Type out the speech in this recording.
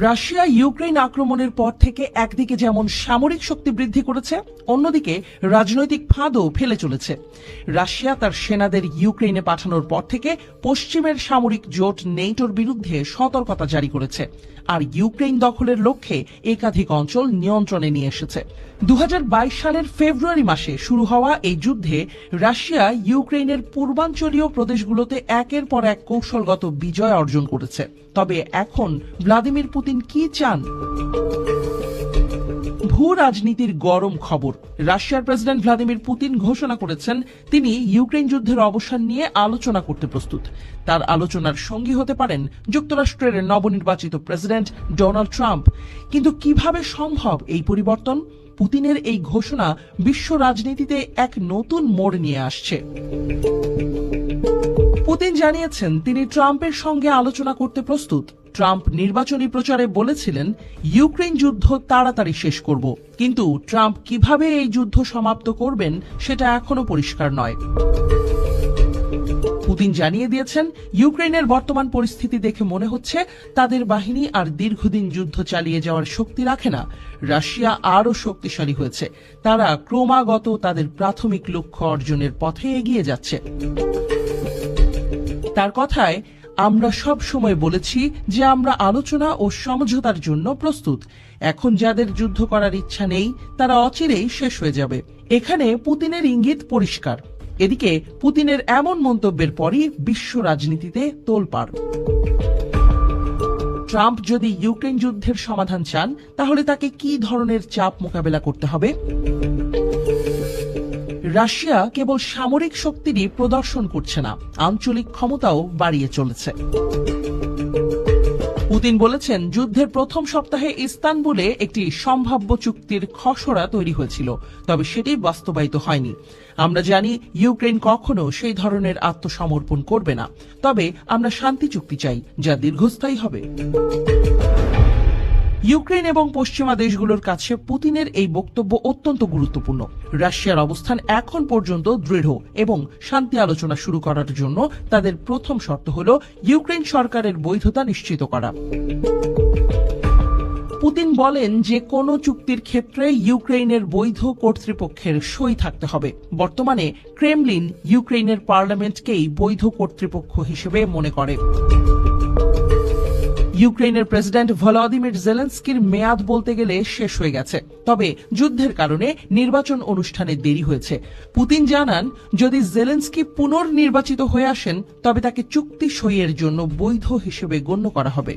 Russia Ukraine আক্রমণের পর থেকে একদিকে যেমন সামরিক শক্তি বৃদ্ধি করেছে, অন্যদিকে রাজনৈতিক ফাঁদও ফেলে চলেছে। রাশিয়া তার সেনাদের ইউক্রেনে পাঠানোর পর থেকে পশ্চিমের সামরিক জোট নেইটোর বিরুদ্ধে সতর্কতা জারি করেছে, আর ইউক্রেন দখলের লক্ষ্যে একাধিক অঞ্চল নিয়ন্ত্রণে নিয়ে এসেছে। দু হাজার বাইশ সালের ফেব্রুয়ারি মাসে শুরু হওয়া এই যুদ্ধে রাশিয়া ইউক্রেনের পূর্বাঞ্চলীয় প্রদেশগুলোতে একের পর এক কৌশলগত বিজয় অর্জন করেছে। তবে এখন ভ্লাদিমির পুতিন কি চান? ভূ রাজনীতির গরম খবর। রাশিয়ার প্রেসিডেন্ট ভ্লাদিমির পুতিন ঘোষণা করেছেন, তিনি ইউক্রেন যুদ্ধের অবসান নিয়ে আলোচনা করতে প্রস্তুত। তার আলোচনার সঙ্গী হতে পারেন যুক্তরাষ্ট্রের নবনির্বাচিত প্রেসিডেন্ট ডোনাল্ড ট্রাম্প। কিন্তু কীভাবে সম্ভব এই পরিবর্তন? পুতিনের এই ঘোষণা বিশ্ব রাজনীতিতে এক নতুন মোড় নিয়ে আসছে। পুতিন জানিয়েছেন, তিনি ট্রাম্পের সঙ্গে আলোচনা করতে প্রস্তুত। ট্রাম্প নির্বাচনী প্রচারে বলেছিলেন ইউক্রেন যুদ্ধ তাড়াতাড়ি শেষ করব। কিন্তু ট্রাম্প কীভাবে এই যুদ্ধ সমাপ্ত করবেন, সেটা এখনও পরিষ্কার নয়। পুতিন জানিয়ে দিয়েছেন ইউক্রেনের বর্তমান পরিস্থিতি দেখে মনে হচ্ছে তাদের বাহিনী আর দীর্ঘদিন যুদ্ধ চালিয়ে যাওয়ার শক্তি রাখে না। রাশিয়া আরও শক্তিশালী হয়েছে। তারা ক্রমাগত তাদের প্রাথমিক লক্ষ্য অর্জনের পথে এগিয়ে যাচ্ছে। তার কথায় আমরা সব সময় বলেছি যে আমরা আলোচনা ও সমঝোতার জন্য প্রস্তুত। এখন যাদের যুদ্ধ করার ইচ্ছা নেই, তারা অচিরেই শেষ হয়ে যাবে। এখানে পুতিনের ইঙ্গিত পরিষ্কার। এদিকে পুতিনের এমন মন্তব্যের পরই বিশ্ব রাজনীতিতে তোলপাড়। ট্রাম্প যদি ইউক্রেন যুদ্ধের সমাধান চান, তাহলে তাকে কি ধরনের চাপ মোকাবেলা করতে হবে? রাশিয়া কেবল সামরিক শক্তিরই প্রদর্শন করছে না, আঞ্চলিক ক্ষমতাও বাড়িয়ে চলেছে। পুতিন বলেছেন, যুদ্ধের প্রথম সপ্তাহে ইস্তানবুলে একটি সম্ভাব্য চুক্তির খসড়া তৈরি হয়েছিল, তবে সেটি বাস্তবায়িত হয়নি। আমরা জানি ইউক্রেন কখনো সেই ধরনের আত্মসমর্পণ করবে না, তবে আমরা শান্তি চুক্তি চাই, যা দীর্ঘস্থায়ী হবে। ইউক্রেন এবং পশ্চিমা দেশগুলোর কাছে পুতিনের এই বক্তব্য অত্যন্ত গুরুত্বপূর্ণ। রাশিয়ার অবস্থান এখন পর্যন্ত দৃঢ় এবং শান্তি আলোচনা শুরু করার জন্য তাদের প্রথম শর্ত হল ইউক্রেন সরকারের বৈধতা নিশ্চিত করা। পুতিন বলেন যে কোনো চুক্তির ক্ষেত্রে ইউক্রেনের বৈধ কর্তৃপক্ষের সই থাকতে হবে। বর্তমানে ক্রেমলিন ইউক্রেনের পার্লামেন্টকেই বৈধ কর্তৃপক্ষ হিসেবে মনে করে। ইউক্রেনের প্রেসিডেন্ট ভলাদিমির জেলেন্সকির মেয়াদ বলতে গেলে শেষ হয়ে গেছে। তবে যুদ্ধের কারণে নির্বাচন অনুষ্ঠানে দেরি হয়েছে। পুতিন জানান, যদি জেলেন্সকি পুনর্নির্বাচিত হয়ে আসেন, তবে তাকে চুক্তি সইয়ের জন্য বৈধ হিসেবে গণ্য করা হবে।